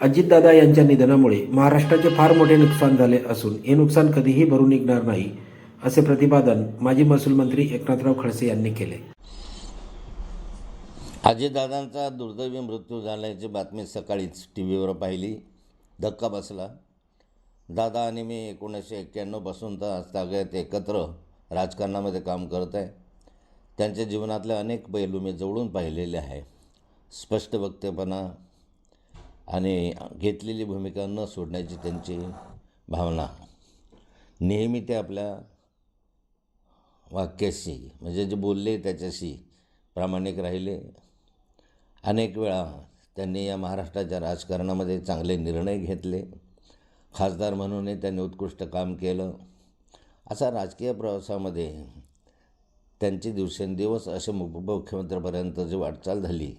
अजितदादा यांच्या निधनामुळे महाराष्ट्राचे फार मोठे नुकसान झाले असून हे नुकसान कधीही भरून निघणार नाही असे प्रतिपादन माजी महसूल मंत्री एकनाथराव खडसे यांनी केले. अजितदादांचा दुर्दैवी मृत्यू झाल्याची बातमी सकाळीच टी व्हीवर पाहिली. धक्का बसला. दादा आणि मी एकोणीसशे एक्क्याण्णवपासून तर आजतागत एकत्र राजकारणामध्ये काम करत आहे. त्यांच्या जीवनातले अनेक पैलू मी जवळून पाहिलेले आहे. स्पष्ट वक्तेपणा आणि घेतलेली भूमिका न सोडण्याची त्यांची भावना. नेहमी ते आपल्या वाक्याशी म्हणजे जे बोलले त्याच्याशी प्रामाणिक राहिले. अनेक वेळा त्यांनी या महाराष्ट्राच्या राजकारणामध्ये चांगले निर्णय घेतले. खासदार म्हणूनही त्यांनी उत्कृष्ट काम केलं. असा राजकीय प्रवासामध्ये त्यांची दिवसेंदिवस असे मुख मुख्यमंत्र्यापर्यंत जी वाटचाल झाली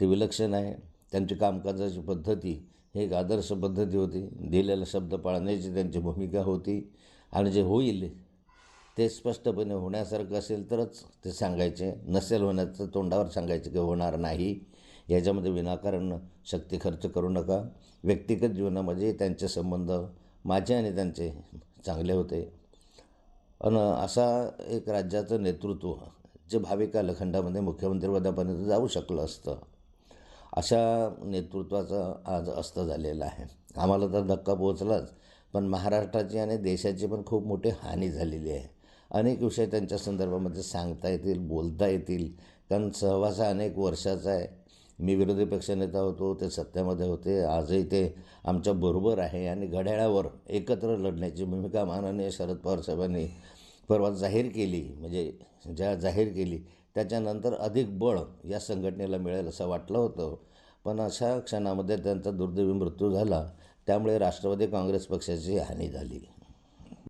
ती विलक्षण आहे. त्यांची कामकाजाची पद्धती हे एक आदर्श पद्धती होती. दिलेला शब्द पाळण्याची त्यांची भूमिका होती. आणि जे होईल ते स्पष्टपणे होण्यासारखं असेल तरच ते सांगायचे. नसेल होण्याचं तोंडावर सांगायचे की होणार नाही. याच्यामध्ये विनाकारण शक्ती खर्च करू नका. व्यक्तिगत जीवनामध्ये त्यांचे संबंध माझे आणि त्यांचे चांगले होते. आणि असा एक राज्याचं नेतृत्व जे भाविका लखंडामध्ये मुख्यमंत्रीपदापर्यंत जाऊ शकलं असतं अशा नेतृत्वाचं आज अस्त झालेलं आहे. आम्हाला तर धक्का पोहोचलाच पण महाराष्ट्राची आणि देशाची पण खूप मोठी हानी झालेली आहे. अनेक विषय त्यांच्या संदर्भामध्ये सांगता येतील बोलता येतील. कारण सहवास हा अनेक वर्षाचा आहे. मी विरोधी पक्षनेता होतो ते सत्तेमध्ये होते आजही ते आमच्या बरोबर आहे आणि घड्याळावर एकत्र लढण्याची भूमिका माननीय शरद पवार साहेबांनी परवा जाहीर केली म्हणजे ज्या जाहीर केली त्याच्यानंतर अधिक बळ या संघटनेला मिळेल असं वाटलं होतं. पण अशा क्षणामध्ये त्यांचा दुर्दैवी मृत्यू झाला त्यामुळे राष्ट्रवादी काँग्रेस पक्षाची हानी झाली.